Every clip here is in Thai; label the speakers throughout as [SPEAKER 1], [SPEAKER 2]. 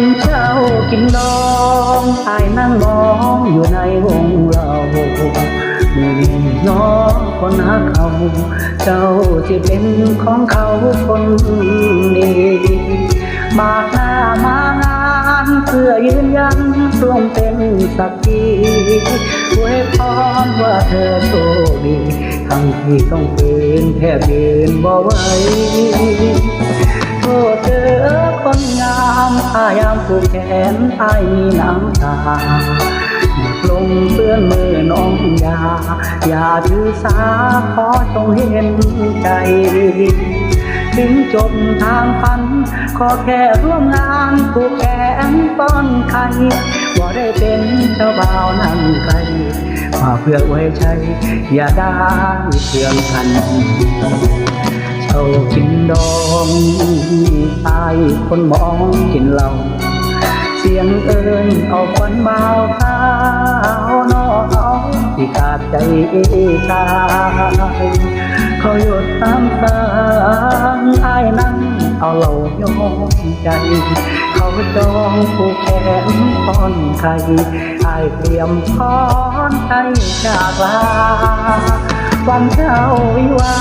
[SPEAKER 1] ำเช้ากินดองอายนั่งมองอยู่ในวงเรามือนี้น้องคนหาเขา เจ้าที่เป็นของเขาคนดีบากหน้ามางานเพื่อยืนยันร่วมเป็นสักทีอวยพรว่าเธอโชคดี ทั้งที่ต้องฝืนแทบยืนบ่ไหวายามผูกแขนอายมีน้ำตาหนักลงเปื้อนมือน้องยา อย่าถือสาขอจงเห็นใจถึงจบทางฝัน ขอแค่ร่วมงานผูกแขนป้อนไข่บ่ได้เป็นเจ้าบ่าวนั่งไกลมาเพื่อไว้ใช้ อย่าได้เพื่อพันเช่ากินดองตายคนมองกินเหล้า ยงเอิญเอาควันเบาข้าวนอกที่ขาดใจตายเขาหยุดตามตางอายนั่งเอาเหล่ายอมใจ เขาจองผูกแขนตอนไข่อายเตรียมช้อนใจจากลาวันเช้าวิวา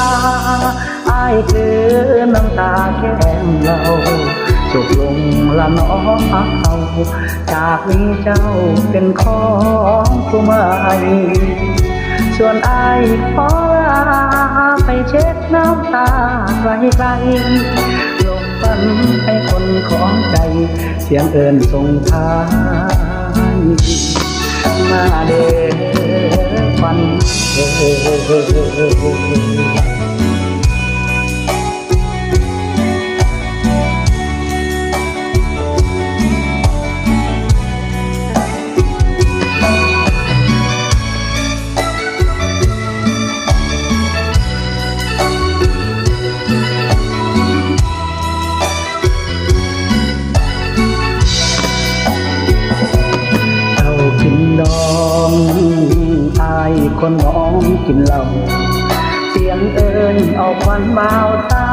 [SPEAKER 1] อายคือน้ำตาแก้มเรา จบลงละน้องเขาจากนี้เจ้าเป็นของผู้ใหม่ส่วนอายขอลาไปเช็ดน้ำตาไกลๆหลบฝันให้คนของใจ เสียงเอินส่งทายมาเด้อฝันเอ่ คนมองกินเหล้าเสียงเอิญเอาควันเบาสา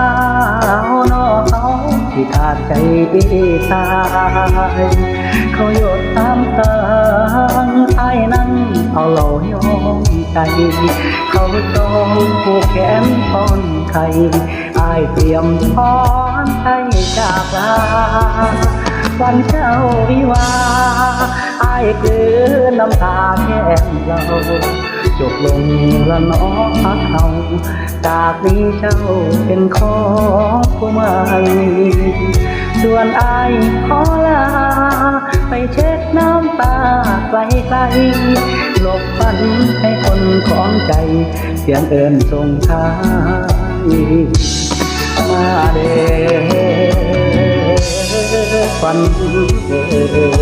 [SPEAKER 1] วนอเขาที่ขาดใจตายเขาหยดตามตางอายนั่งเอาเหล่ายอมใจเขาจองผูกแขนตอนไข่อายเตรียมพรให้จากลาวันเจ้าวิวา คือน้ำตาแก้มเราจบลงละน้อพักเขาจากนี้เจ้าเป็นของผู้ใหม่ส่วนอายขอลา ไปเช็ดน้ำตาไกลไกลหลบฝันให้คนของใจ เสียงเอินส่งทายมาเด้อฝันเอ่ย